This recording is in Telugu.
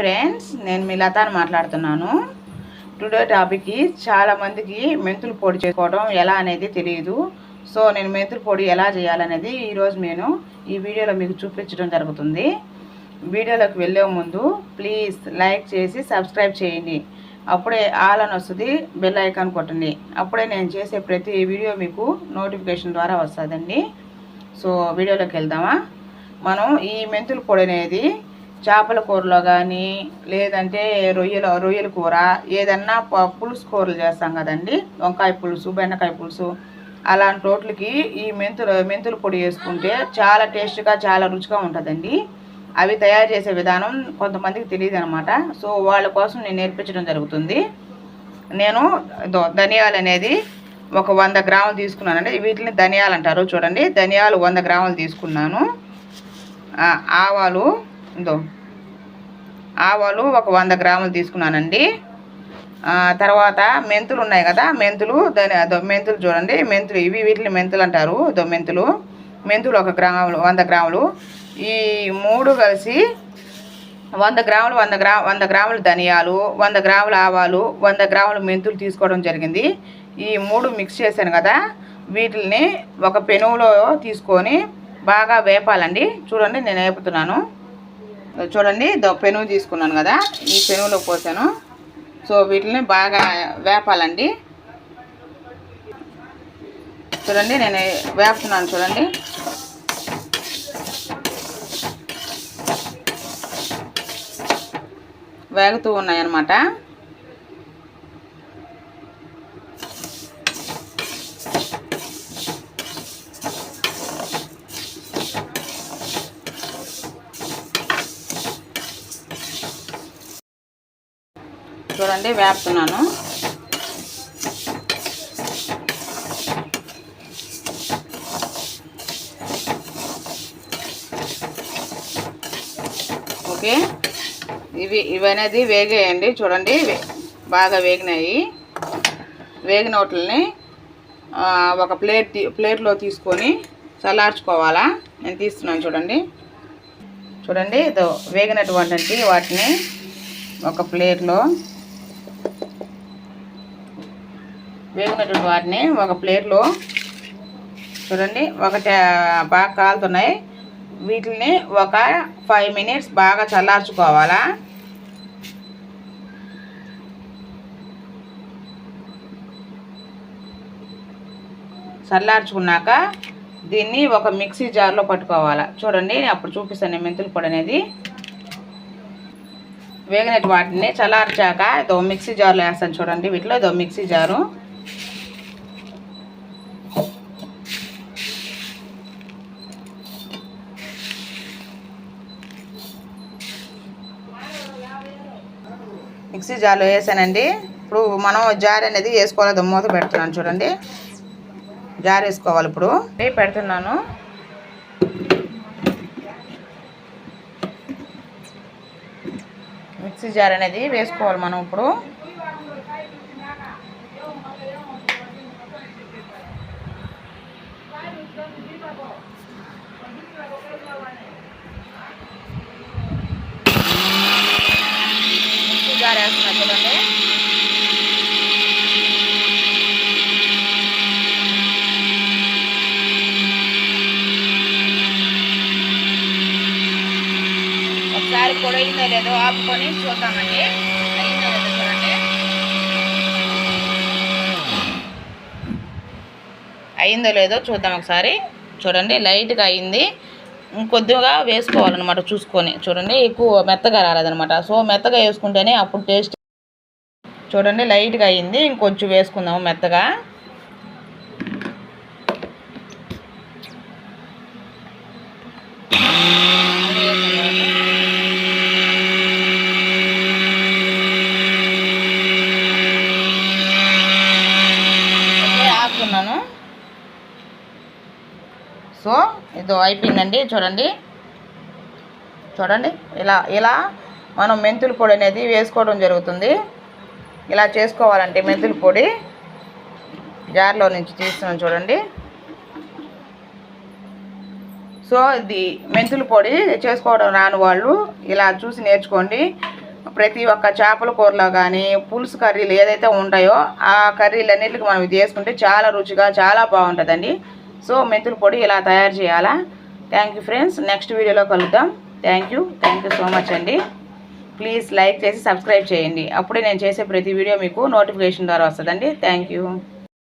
ఫ్రెండ్స్ నేను మీ లతాని మాట్లాడుతున్నాను. టుడే టాపిక్కి చాలామందికి మెంతులు పొడి చేసుకోవడం ఎలా అనేది తెలియదు సో నేను మెంతుల పొడి ఎలా చేయాలనేది ఈరోజు నేను ఈ వీడియోలో మీకు చూపించడం జరుగుతుంది. వీడియోలోకి వెళ్ళే ముందు ప్లీజ్ లైక్ చేసి సబ్స్క్రైబ్ చేయండి. అప్పుడే ఆల్ అని వస్తుంది బెల్ ఐకాన్ కొట్టండి. అప్పుడే నేను చేసే ప్రతి వీడియో మీకు నోటిఫికేషన్ ద్వారా వస్తుందండి. సో వీడియోలోకి వెళ్దామా? మనం ఈ మెంతుల పొడి అనేది చేపల కూరలో కానీ లేదంటే రొయ్యల రొయ్యల కూర ఏదన్నా ప- పులుసు కూరలు చేస్తాం కదండి. వంకాయ పులుసు బెండకాయ పులుసు అలాంటి రోట్లకి ఈ మెంతులు మెంతుల పొడి వేసుకుంటే చాలా టేస్ట్గా చాలా రుచిగా ఉంటుందండి. అవి తయారు చేసే విధానం కొంతమందికి తెలియదు అనమాట సో వాళ్ళ కోసం నేను నేర్పించడం జరుగుతుంది. నేను ధనియాలు అనేది ఒక వంద గ్రాములు తీసుకున్నానండి. వీటిని ధనియాలు అంటారు. చూడండి ధనియాలు వంద గ్రాములు తీసుకున్నాను. ఆవాలు ఇదో. ఆవాలు ఒక వంద గ్రాములు తీసుకున్నానండి. తర్వాత మెంతులు ఉన్నాయి కదా మెంతులు దాని మెంతులు చూడండి మెంతులు ఇవి వీటిని మెంతులు అంటారు ఇదో మెంతులు. మెంతులు ఒక గ్రాములు వంద గ్రాములు. ఈ మూడు కలిసి వంద గ్రాములు వంద గ్రా వంద గ్రాములు ధనియాలు వంద గ్రాముల ఆవాలు వంద గ్రాములు మెంతులు తీసుకోవడం జరిగింది. ఈ మూడు మిక్స్ చేశాను కదా వీటిని ఒక పెనువులో తీసుకొని బాగా వేపాలండి. చూడండి నేను వేపుతున్నాను. చూడండి దో పెనుగు తీసుకున్నాను కదా ఈ పెనుగులో పోసాను. సో వీటిని బాగా వేపాలండి. చూడండి నేను వేపుతున్నాను చూడండి. వేగుతూ ఉన్నాయన్నమాట. చూడండి వేపుతున్నాను. ఓకే. ఇవి ఇవి అనేది వేగేయండి చూడండి. బాగా వేగినాయి. వేగిన వాటిని ఒక ప్లేట్ ప్లేట్లో తీసుకొని చల్లార్చుకోవాలా? నేను తీస్తున్నాను చూడండి. చూడండి ఇదో వేగినటువంటి వాటిని ఒక ప్లేట్లో వేగినటువంటి వాటిని ఒక ప్లేట్లో చూడండి ఒకటి బాగా కాలుతున్నాయి. వీటిని ఒక ఫైవ్ మినిట్స్ బాగా చల్లార్చుకోవాలా? చల్లార్చుకున్నాక దీన్ని ఒక మిక్సీ జార్లో పట్టుకోవాలా? చూడండి అప్పుడు చూపిస్తాను నేను మెంతుల పొడి అనేది. వేగినట్టు వాటిని చల్లార్చాక ఇదో మిక్సీ జార్లో వేస్తాను చూడండి వీటిలో ఇదో మిక్సీ జారు. మిక్సీ జార్లో వేసానండి. ఇప్పుడు మనం జార్ అనేది వేసుకోవాలి మూత పెడుతున్నాను చూడండి. జార్ వేసుకోవాలి ఇప్పుడు. ఇవి పెడుతున్నాను. మిక్సీ జార్ అనేది వేసుకోవాలి మనం ఇప్పుడు. మిక్సీ చూడండి ఒకసారి పొడైందో లేదో ఆపుకొని చూద్దామండి. అయిందో లేదో చూడండి. అయిందో లేదో చూద్దాం ఒకసారి. చూడండి లైట్గా అయింది. కొద్దిగా వేసుకోవాలన్నమాట చూసుకొని. చూడండి ఎక్కువ మెత్తగా రాలేదనమాట సో మెత్తగా వేసుకుంటేనే అప్పుడు టేస్ట్ చూడండి లైట్గా అయింది. ఇంకొంచెం వేసుకుందాము మెత్తగా. ఓకే, ఆపుతున్నాను. సో ఇది అయిపోయిందండి. చూడండి. చూడండి ఇలా ఇలా మనం మెంతుల పొడి అనేది వేసుకోవడం జరుగుతుంది. ఇలా చేసుకోవాలంటే మెంతుల పొడి జార్లో నుంచి తీస్తున్నాను చూడండి. సో ఇది మెంతుల పొడి చేసుకోవడం రాని వాళ్ళు ఇలా చూసి నేర్చుకోండి. ప్రతి ఒక్క చేపల కూరలో కానీ పులుసు కర్రీలు ఏదైతే ఉంటాయో ఆ కర్రీలన్నిటికి మనం ఇది చేసుకుంటే చాలా రుచిగా చాలా బాగుంటుందండి. సో మెంతుల పొడి ఇలా తయారు చేయాలా? థ్యాంక్ యూ ఫ్రెండ్స్ నెక్స్ట్ వీడియోలో కలుద్దాం. Thank you thank you so much అండి. ప్లీజ్ లైక్ చేసి సబ్స్క్రైబ్ చేయండి. అప్పుడే నేను చేసే ప్రతి వీడియో మీకు నోటిఫికేషన్ ద్వారా వస్తుందండి. Thank you.